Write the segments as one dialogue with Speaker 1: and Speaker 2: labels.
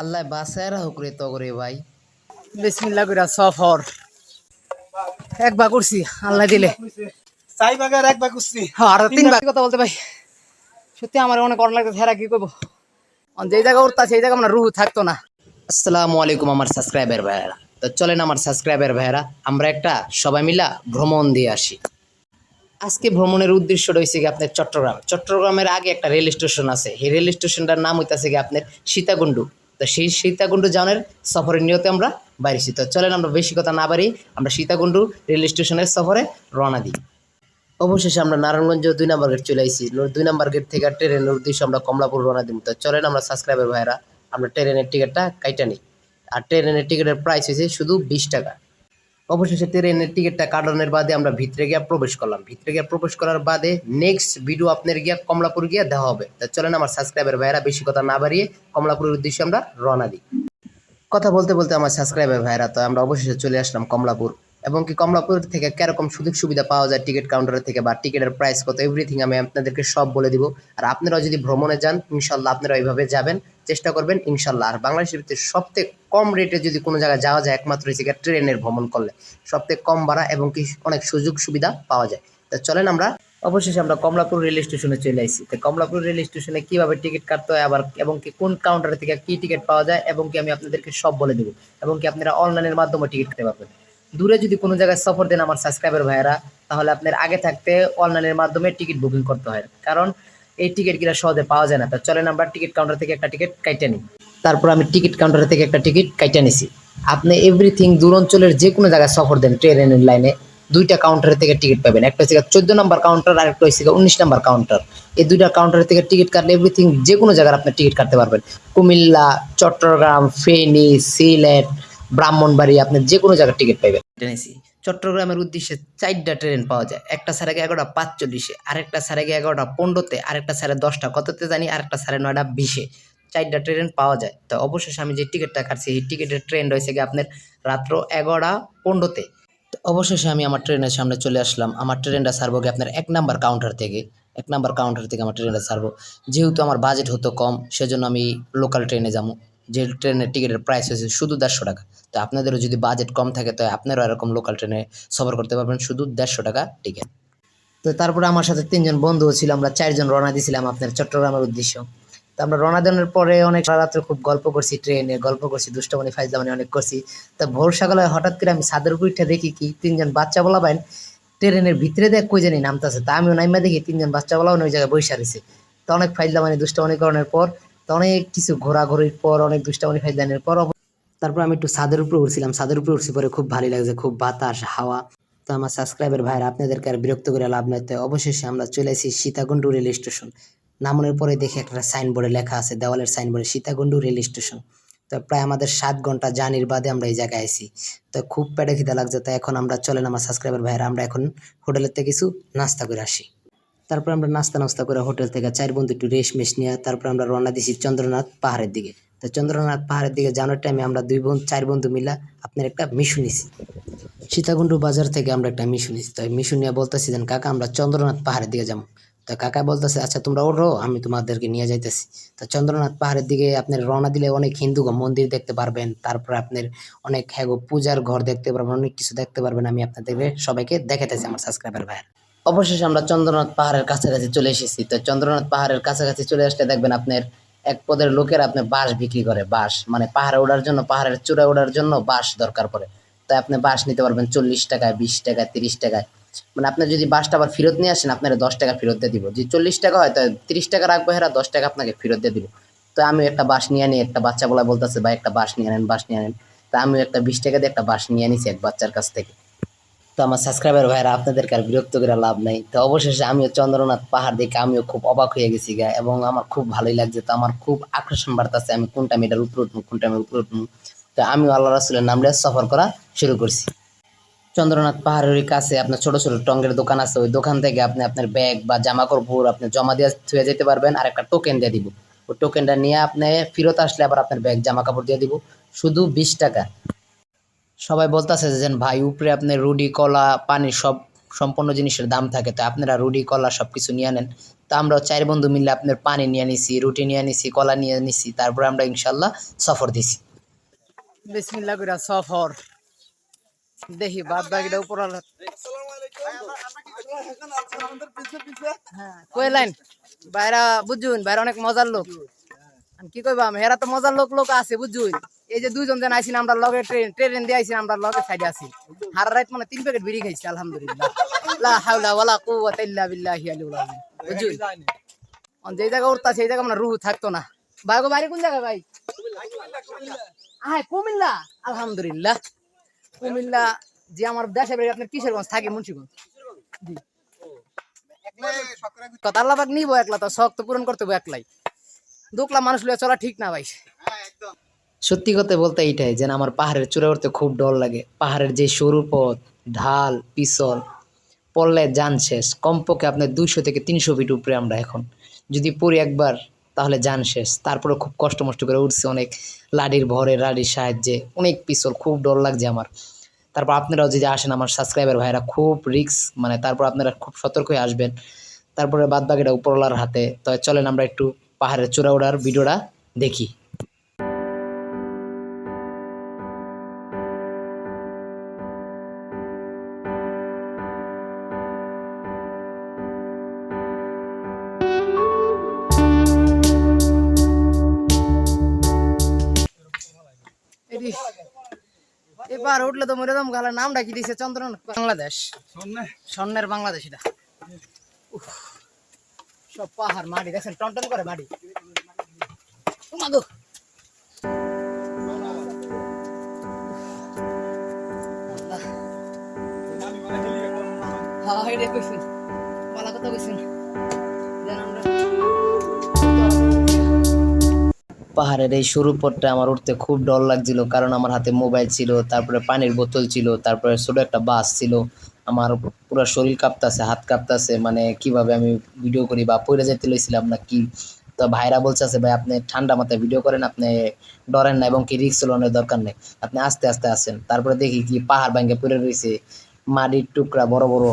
Speaker 1: আল্লাহ বাসায় হোক রে তগরে ভাই।
Speaker 2: বিসমিল্লাহ কইরা সফর। এক বা করছি আল্লাহ দিলে।
Speaker 3: চাই বাগার একবার কুস্তি
Speaker 2: হ্যাঁ আর তিন বার কথা বলতে ভাই সত্যি আমার অনেক অন লাগতে হেরা কি করব? অন যেই জায়গা উঠতা সেই জায়গা আমার রুহ থাকতো না।
Speaker 1: আসসালামু আলাইকুম আমার সাবস্ক্রাইবার ভাইয়েরা। তো চলেন আমার সাবস্ক্রাইবার ভাইয়েরা আমরা একটা সবাই মিলা ভ্রমণ দিয়ে আসি। আজকে ভ্রমণের উদ্দেশ্য রয়েছে কি আপনার চট্টগ্রাম। চট্টগ্রামের আগে একটা রেল স্টেশন আছে। এই রেল স্টেশনটার নাম হইতাছে কি আপনার সীতাকুণ্ডু। তো সেই সীতাকুণ্ড যাওয়ার সফরের নিয়তে আমরা বাইরেছি। তো চলেন আমরা বেশি কথা না বাড়ি আমরা সীতাকুণ্ডু রেল স্টেশনের সফরে রওনা দিই। অবশেষে আমরা নারায়ণগঞ্জ দুই নম্বর গেট চলে আসি দুই নম্বর গেট থেকে ট্রেনের উদ্দেশ্যে আমরা কমলাপুর রওনা দিব। তো চলেন আমরা সাবস্ক্রাইবার ভাইরা আমরা ট্রেনের টিকিটটা কাইটা নিই। আর ট্রেনের টিকিটের প্রাইস হয়েছে শুধু বিশ টাকা। অবশেষে ট্রেনের টিকিটটা কাটানোর বাদে আমরা ভিতরে গিয়ে প্রবেশ করলাম। ভিতরে গিয়ে প্রবেশ করার বাদে নেক্সট ভিডিও আপনার গিয়া কমলাপুর গিয়ে দেওয়া হবে। তো চলেন আমার সাবস্ক্রাইবার ভাইরা বেশি কথা না বাড়িয়ে কমলাপুরের উদ্দেশ্যে আমরা রওনা দিই। কথা বলতে বলতে আমার সাবস্ক্রাইবার ভাইরা তো আমরা অবশেষে চলে আসলাম কমলাপুর। এবং কি কমলাপুর থেকে কীরকম সুযোগ সুবিধা পাওয়া যায় টিকিট কাউন্টার থেকে বা টিকিটের প্রাইস কত এভরিথিং আমি আপনাদেরকে সব বলে দিব। আর আপনারাও যদি ভ্রমণে যান ইনশাল্লাহ আপনারা ওইভাবে যাবেন। চেষ্টা করবেন, ইনশাল্লাহ। আর বাংলাদেশের ভিতরে সবথেকে কম রেটে যদি কোনো জায়গায় যাওয়া যায়, একমাত্র গিয়ে ট্রেনের ভ্রমণ করলে। সবথেকে কম ভাড়া এবং কি অনেক সুযোগ সুবিধা পাওয়া যায়। তো চলেন আমরা, অবশেষে আমরা কমলাপুর রেল স্টেশনে চলে আসছি তো কমলাপুর রেল স্টেশনে কীভাবে টিকিট কাটতে হয়, আবার এবং কি কোন কাউন্টার থেকে কি টিকিট পাওয়া যায়, এবং কি আমি আপনাদেরকে সব বলে দেবো। এবং কি আপনারা অনলাইনের মাধ্যমে টিকিট কাটতে পারবেন। দূরে যদি কোনো জায়গায় সফর দেন আমার সাবস্ক্রাইবার ভাইয়েরা, তাহলে আপনার আগে থাকতে অনলাইনের মাধ্যমে টিকিট বুকিং করতে হয়। কারণ এই টিকিট কিনা সহজে পাওয়া যায় না। তো চলেন আমরা টিকিট কাউন্টার থেকে একটা টিকিট কাইটে নিই। তারপর আমি টিকিট কাউন্টার থেকে একটা টিকিট কাইটে নিছি। আপনি এভরিথিং দূর অঞ্চলের যে কোনো জায়গায় সফর দেন ট্রেনের লাইনে দুইটা কাউন্টার থেকে টিকিট পাবেন। একটা হচ্ছে চোদ্দ নম্বর কাউন্টার আর একটা হচ্ছে উনিশ নম্বর কাউন্টার এই দুইটা কাউন্টার থেকে টিকিট কাটলে এভরিথিং যে কোনো জায়গার আপনি টিকিট কাটতে পারবেন। কুমিল্লা, চট্টগ্রাম, ফেনী, সিলেট, ব্রাহ্মণবাড়ি, আপনি যে কোনো জায়গার টিকিট টেনেছি চট্টগ্রামের উদ্দেশ্যে চারটা ট্রেন পাওয়া যায়। একটা সাড়ে এগারোটা পাঁচচল্লিশে, আরেকটা সাড়ে এগারোটা পনেরোতে, আরেকটা সাড়ে দশটা। কততে জানি আরেকটা সাড়ে নয়টা বিশে। চারটা ট্রেন পাওয়া যায়। তো অবশেষে আমি যে টিকিটটা কাটছি, এই টিকিটের ট্রেন রয়েছে গিয়ে আপনার রাত্র এগারোটা পনেরোতে। তো অবশেষে আমি আমার ট্রেনের সামনে চলে আসলাম। আমার ট্রেনটা ছাড়বো গিয়ে আপনার এক নাম্বার কাউন্টার থেকে। এক নাম্বার কাউন্টার থেকে আমার ট্রেনটা ছাড়বো। যেহেতু আমার বাজেট হতো কম, সেজন্য আমি লোকাল ট্রেনে যাব। যে ট্রেনের টিকিটের প্রাইস হয়েছে শুধু দেড়শো টাকা। তো আপনাদেরও যদি বাজেট কম থাকে, তো আপনারাও এরকম লোকাল ট্রেনে সফর করতে পারবেন শুধু দেড়শো টাকা টিকিট তো তারপরে আমার সাথে তিনজন বন্ধুও ছিল, আমরা চারজন রওনা দিয়েছিলাম আপনার চট্টগ্রামের উদ্দেশ্য। তো আমরা রওনা দেওয়ার পরে অনেক রাত্রে খুব গল্প করছি ট্রেনে, গল্প করছি দুষ্টমণি ফাইজলামনি অনেক করছি। তো ভোর সকালে হঠাৎ করে আমি ছাদের উপর দেখি কি, তিনজন বাচ্চা বলা পাইন ট্রেনের ভিতরে দেখ কই জানি নামতেছে। তা আমিও নাইমা দেখি তিনজন বাচ্চা বলাও ওই জায়গায় বসে রয়েছে তো অনেক ফাইজলামানি দুষ্টমণি করানোর পর অনেক কিছু ঘোরাঘুরির পর, অনেক দুষ্টমণি ফাইজলামের পর তারপর আমি একটু ছাদের উপরে উঠছিলাম। ছাদের উপরে উঠছি পরে খুব ভালো লাগছে, খুব বাতাস, হাওয়া। তো আমার সাবস্ক্রাইবার ভাইরা আপনাদেরকে আর বিরক্ত করে লাভ নাই। তো অবশেষে আমরা চলে আসি সীতাকুণ্ডু রেল স্টেশন। নামনের পরে দেখি একটা সাইনবোর্ডে লেখা আছে, দেওয়ালের সাইনবোর্ডে সীতাকুণ্ডু রেল স্টেশন। তো প্রায় আমাদের সাত ঘণ্টা জার্নির বাদে আমরা এই জায়গায় আইছি। তো খুব পেটে খিদা লাগছে, তো এখন আমরা চলেন আমার সাবস্ক্রাইবার ভাইরা আমরা এখন হোটেলের থেকে কিছু নাস্তা করে আসি। তারপর আমরা নাস্তা নাস্তা করে হোটেল থেকে চার বন্ধু একটু রেস্ট মেশ নিয়ে তারপর আমরা রওনা দিছি চন্দ্রনাথ পাহাড়ের দিকে। তো চন্দ্রনাথ পাহাড়ের দিকে যাওয়ার টাইমে আমরা দুই বন্ধু চার বন্ধু মিলা আপনার একটা মিশু নিছি। সীতাকুণ্ডু বাজার থেকে আমরা একটা মিশু নিছি। তো মিশু নিয়ে বলতেছি দেন কাকা আমরা চন্দ্রনাথ পাহাড়ের দিকে যাব। তো কাকা বলতেছে আচ্ছা তোমরা ওঠো আমি তোমাদেরকে নিয়ে যাইতেছি। তো চন্দ্রনাথ পাহাড়ের দিকে আপনার রওনা দিলে অনেক হিন্দু মন্দির দেখতে পারবেন। তারপর আপনার অনেক হ্যাঁ গো, পূজার ঘর দেখতে পারবেন অনেক কিছু দেখতে পারবেন। আমি আপনাদেরকে সবাইকে দেখাতেছি আমার সাবস্ক্রাইবার ভাইয়ের। অবশেষে আমরা চন্দ্রনাথ পাহাড়ের কাছাকাছি চলে এসেছি। তো চন্দ্রনাথ পাহাড়ের কাছাকাছি চলে আসলে দেখবেন আপনার এক পদের লোকের আপনার বাঁশ বিক্রি করে, বাঁশ। মানে পাহাড়ে ওঠার জন্য, পাহাড়ের চূড়ায় ওঠার জন্য বাঁশ দরকার পড়ে। তাই আপনি বাঁশ নিতে পারবেন চল্লিশ টাকায়, বিশ টাকায়, তিরিশ টাকায়। মানে আপনি যদি বাসটা আবার ফেরত নিয়ে আসেন, আপনার দশ টাকা ফেরত দিয়ে দিব। যদি চল্লিশ টাকা হয় তাহলে তিরিশ টাকা রাখব হেরা, দশ টাকা আপনাকে ফেরত দিয়ে দিব। তো আমি একটা বাস নিয়ে আনি, একটা বাচ্চা বলা বলতেছে, ভাই, একটা বাস নিয়ে আনেন বাস নিয়ে আনেন। তা আমি একটা বিশ টাকা দিয়ে একটা বাস নিয়ে নিছি এক বাচ্চার কাছ থেকে। তো আমার সাবস্ক্রাইবার ভাইরা, আপনাদেরকে আর বিরক্ত করে লাভ নাই। তো অবশেষে আমিও চন্দ্রনাথ পাহাড় দেখে আমিও খুব অবাক হয়ে গেছি গা, এবং আমার খুব ভালোই লাগছে। তো আমার খুব আকর্ষণ বাড়তেছে আমি কোনটা মেয়েটার উপরে উঠবো কোনটা আমি উপরে উঠবো। তো আমিও আল্লাহ রাসুলের নাম নিয়ে সফর করা শুরু করছি। চন্দ্রনাথ পাহাড়ের কাছে আপনার ছোট ছোট টঙ্গের দোকান আছে, ওই দোকান থেকে আপনি আপনার ব্যাগ বা জামা কাপড় আপনি জমা দিয়ে থুয়ে যেতে পারবেন, আর একটা টোকেন দিয়ে দিব। ওই টোকেনটা নিয়ে আপনি ফেরত আসলে আবার আপনার ব্যাগ জামা কাপড় দিয়ে দিব। শুধু বিশ টাকা। সবাই বলতেছে যে ভাই উপরে আপনার রুডি কলা পানি সব সম্পূর্ণ জিনিসের দাম থাকে। তো আপনারা রুডি কলা সব কিছু নিয়ে নেন। তো আমরাও চার বন্ধু মিলে আপনার পানি নিয়ে নিছি রুটি নিয়ে নিছি কলা নিয়ে নিছি তারপরে আমরা ইনশাল্লাহ সফর দিছি।
Speaker 2: বিসমিল্লাহ সফর। দেখি বাদ বাকিটা উপর কই লাইন? বাইরা বুঝুন বাইরা অনেক মজার লোক। কি কইবা হেরা তো মজার লোক লোক আছে বুঝুন এই যে দুইজন জন আইছিন আমরা লগে ট্রেন ট্রেন দিয়ে আইছিন আমরা লগে সাইডে আছি। হার রাত মানে তিন প্যাকেট বিড়ি খাইছি আলহামদুলিল্লাহ। লা হাওলা ওয়ালা কুওয়াতা ইল্লা বিল্লাহি আলিউল আযীম। বুঝুন অন যেই জায়গা উঠতা সেই জায়গা মানে রুহু থাকতো না। ভাই গো বাড়ি কোন জায়গা ভাই? হ্যাঁ কুমিল্লা। আলহামদুলিল্লাহ। কুমিল্লা যে আমার দেশে বাড়ি আপনার কিশোরগঞ্জ থাকে মুন্সিগঞ্জ। জি। কথা আল্লাহ নিব একলা তো শখ তো পূরণ করতে হবে একলাই। দুকলা মানুষ লিয়ে চলা ঠিক না ভাই।
Speaker 1: সত্যি কথা বলতে এইটাই যেন আমার পাহাড়ের চূড়া উঠতে খুব ডর লাগে। পাহাড়ের যে সরু পথ ঢাল পিছল পড়লে যান শেষ। কমপক্ষে আপনার দুইশো থেকে তিনশো ফিট উপরে আমরা এখন। যদি পড়ি একবার তাহলে যান শেষ। তারপরে খুব কষ্ট মষ্ট করে উঠছে অনেক লাডির ভরে লাডির সাহায্যে। অনেক পিছল খুব ডর লাগছে আমার। তারপর আপনারাও যদি আসেন আমার সাবস্ক্রাইবার ভাইরা খুব রিক্স মানে তারপর আপনারা খুব সতর্ক হয়ে আসবেন। তারপরে বাদ বাকিটা উপরওয়ালার হাতে। তো চলেন আমরা একটু পাহাড়ের চূড়া ওড়ার ভিডিওটা দেখি।
Speaker 2: এবার উঠলে তো মরে দাম গালা নামটা কি দিছে? চন্দ্রন বাংলাদেশ। স্বর্ণের বাংলাদেশ এটা। সব পাহাড় মাটি দেখেন টনটন টন করে মাটি ও মা গো। আল্লাহ। হ্যাঁ, এটাই কইছেন। বালা কথা কইছেন।
Speaker 1: পাহাড়ের এই সরু পথটা আমার উঠতে খুব ডর লাগছিল, কারণ আমার হাতে মোবাইল ছিল, তারপরে পানির বোতল ছিল, তারপরে ছোট একটা বাস ছিল, আমার পুরো শরীর কাঁপতাছে, হাত কাঁপতাছে মানে কীভাবে আমি ভিডিও করি বা পড়ে যেতে লইছিলাম না কি। তো ভাইরা বলছে ভাই, আপনি ঠান্ডা মাথায় ভিডিও করেন, আপনি ডরেন না এবং কি রিক্স লোনের দরকার নেই। আপনি আস্তে আস্তে আসেন। তারপরে দেখি কি পাহাড় ভাঙ্গে পড়ে রয়েছে মাটির টুকরা বড় বড়।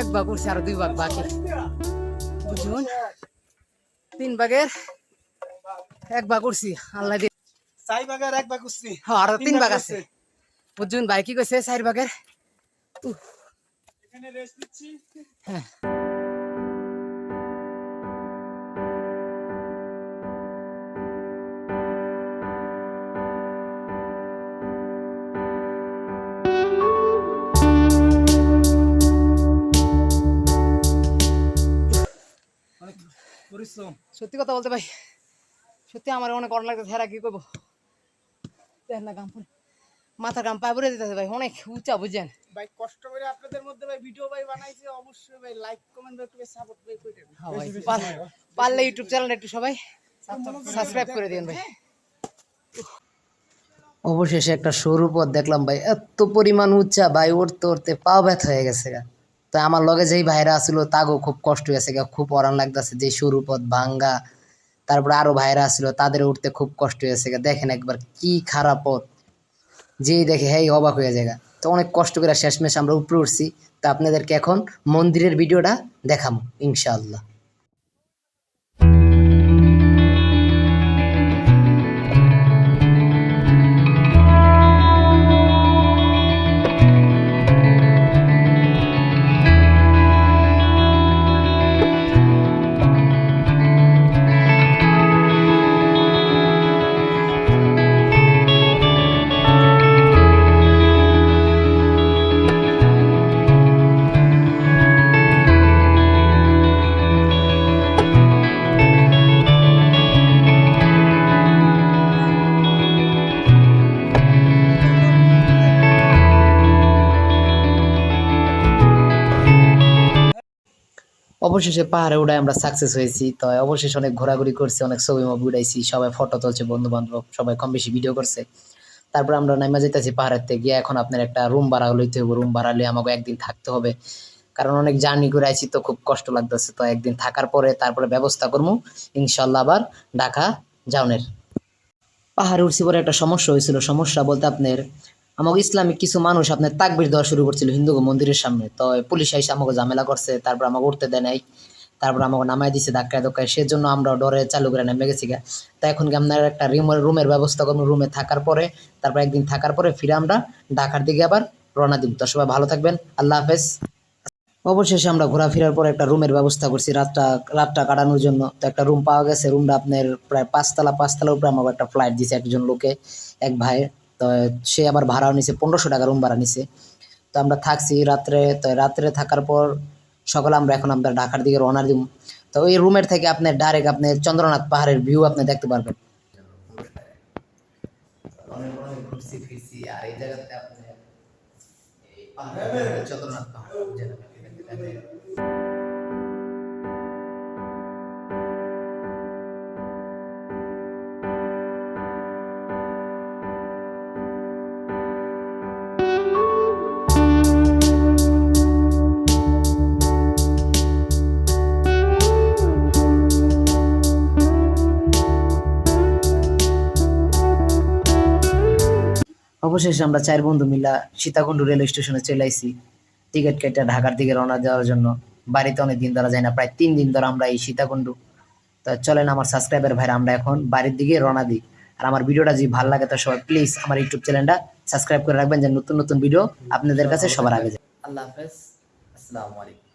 Speaker 2: এক ভাগ উঠছে আর দুই ভাগ বাকি। বুঝুন? তিন ভাগের এক ভাগ উঠছি আল্লাহ দিয়ে।
Speaker 3: চাই ভাগের এক ভাগ উঠছি।
Speaker 2: হ্যাঁ আরও তিন ভাগ আছে। বুঝুন ভাই কি কইছে? চার ভাগের?
Speaker 3: এখানে রেস্ট নিচ্ছি
Speaker 2: হ্যাঁ। সত্যি কথা বলতে ভাই সত্যি আমার অনেক অনেক লাগতেছে হেরা কি করব? দেখেন না গাম মাথার গাম পায়ে পড়ে দিতেছে ভাই অনেক উঁচা বুঝছেন?
Speaker 3: ভাই কষ্ট করে আপনাদের মধ্যে ভাই ভিডিও ভাই বানাইছি অবশ্যই ভাই লাইক কমেন্ট একটু সাপোর্ট ভাই করে
Speaker 2: হ্যাঁ ভাই পারলে ইউটিউব চ্যানেল একটু সবাই সাবস্ক্রাইব করে দিন ভাই।
Speaker 1: অবশেষে একটা সরু পথ দেখলাম ভাই এত পরিমাণ উচ্চা ভাই উঠতে উঠতে পা ব্যথা হয়ে গেছে গা। তো আমার লগে যেই ভাইরা আসলো, তাগো খুব কষ্ট হয়েছে খুব অরান লাগতেছে যে সরু পথ ভাঙ্গা। তারপরে আরও ভাইরা আসলো, তাদের উঠতে খুব কষ্ট হয়েছে দেখেন একবার কি খারাপ পথ। যেই দেখে হ্যাঁ অবাক হয়ে যায় তো অনেক কষ্ট করে শেষমেশ আমরা উপরে উঠছি। তা আপনাদেরকে এখন মন্দিরের ভিডিওটা দেখাবো ইনশাআল্লাহ। অবশেষে পাহাড়ে উড়ায় আমরা সাকসেস হয়েছি। তো অবশেষে অনেক ঘোরাঘুরি করছি, অনেক ছবি মবি উড়াইছি, সবাই ফটো তুলছে বন্ধু বান্ধব সবাই কম বেশি ভিডিও করছে। তারপর আমরা নাইমা যেতেছি পাহাড়ের থেকে এখন আপনার একটা রুম ভাড়া লইতে হবে রুম ভাড়া আমাকে একদিন থাকতে হবে। কারণ অনেক জার্নি করে আইছি তো খুব কষ্ট লাগতেছে। তো একদিন থাকার পরে তারপরে ব্যবস্থা করব ইনশাল্লাহ আবার ঢাকা যাওনের পাহাড়ে উঠছি পরে একটা সমস্যা হয়েছিল। সমস্যা বলতে আপনার আমাকে ইসলামিক কিছু মানুষ আপনার তাকবির দেওয়া শুরু করছিল হিন্দু মন্দিরের সামনে। তো পুলিশ এসে আমাকে ঝামেলা করছে, তারপর আমাকে উঠতে দেয় নাই, তারপর আমাকে নামাই দিছে ধাক্কায় ধক্কায়। সেজন্য আমরা ডরে চালু করে নেমে গেছি গা। তা এখন আপনার একটা রুমের রুমের ব্যবস্থা করব রুমে থাকার পরে, তারপর একদিন থাকার পরে ফিরে আমরা ঢাকার দিকে আবার রওনা দিব। তো সবাই ভালো থাকবেন, আল্লাহ হাফেজ। অবশেষে আমরা ঘোরাফেরার পর একটা রুমের ব্যবস্থা করছি রাতটা রাতটা কাটানোর জন্য। তো একটা রুম পাওয়া গেছে রুমটা আপনার প্রায় পাঁচতলা, পাঁচতলার উপরে আমাকে একটা ফ্লাইট দিয়েছে একজন লোকে, এক ভাই তো সে আবার ভাড়াও নিছে পনেরোশো টাকা রুম ভাড়া নিছে। তো আমরা থাকছি রাত্রে তো রাত্রে থাকার পর সকালে আমরা এখন আমরা ঢাকার দিকে রওনা দিব। তো ওই রুমের থেকে আপনি ডাইরেক্ট আপনি চন্দ্রনাথ পাহাড়ের ভিউ আপনি দেখতে পারবেন। অনেক অনেক ঘুরছি ফিরছি আর এই জায়গাতে আপনি চন্দ্রনাথ পাহাড়। অবশেষে আমরা চার বন্ধু মিলা সীতাকুণ্ড রেল স্টেশনে চলে আইছি। টিকিট কেটে ঢাকার দিকে রওনা দেওয়ার জন্য। বাড়িতে অনেক দিন ধরা যায় না, প্রায় তিন দিন ধরে আমরা এই সীতাকুণ্ড। তো চলেন আমার সাবস্ক্রাইবার ভাইরা, আমরা এখন বাড়ির দিকে রওনা দিই। আর আমার ভিডিওটা যদি ভালো লাগে তো সবাই প্লিজ আমার ইউটিউব চ্যানেলটা সাবস্ক্রাইব করে রাখবেন, যে নতুন নতুন ভিডিও আপনাদের কাছে সবার আগে যায়। আল্লাহ হাফেজ। আসসালামু আলাইকুম।